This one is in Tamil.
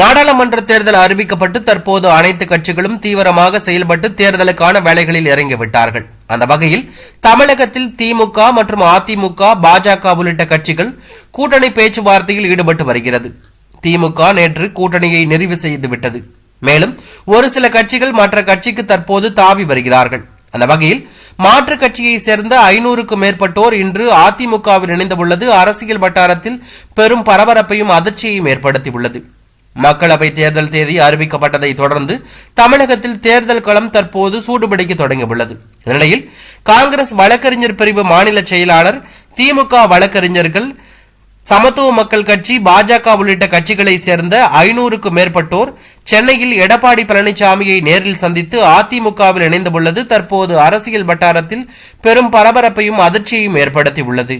நாடாளுமன்ற தேர்தல் அறிவிக்கப்பட்டு தற்போது அனைத்து கட்சிகளும் தீவிரமாக செயல்பட்டு தேர்தலுக்கான வேலைகளில் இறங்கிவிட்டார்கள். அந்த வகையில் தமிழகத்தில் திமுக மற்றும் அதிமுக பாஜக உள்ளிட்ட கட்சிகள் கூட்டணி பேச்சுவார்த்தையில் ஈடுபட்டு வருகிறது. திமுக நேற்று கூட்டணியை நிறைவு செய்துவிட்டது மேலும் ஒரு சில கட்சிகள் மற்ற கட்சிக்கு தற்போது தாவி வருகிறார்கள். அந்த வகையில் மாற்று கட்சியை சேர்ந்த ஐநூறுக்கும் மேற்பட்டோர் இன்று அதிமுகவில் இணைந்துள்ளது. அரசியல் வட்டாரத்தில் பெரும் பரபரப்பையும் அதிர்ச்சியையும் ஏற்படுத்தியுள்ளது. மக்களவை தேர்தல் தேதி அறிவிக்கப்பட்டதை தொடர்ந்து தமிழகத்தில் தேர்தல் களம் தற்போது சூடுபிடிக்க தொடங்கியுள்ளது. இந்நிலையில் காங்கிரஸ் வழக்கறிஞர் பிரிவு மாநில செயலாளர் திமுக வழக்கறிஞர்கள் சமத்துவ மக்கள் கட்சி பாஜக உள்ளிட்ட கட்சிகளை சேர்ந்த ஐநூறுக்கும் மேற்பட்டோர் சென்னையில் எடப்பாடி பழனிசாமியை நேரில் சந்தித்து அதிமுகவில் இணைந்துள்ளது. தற்போது அரசியல் வட்டாரத்தில் பெரும் பரபரப்பையும் அதிர்ச்சியையும் ஏற்படுத்தியுள்ளது.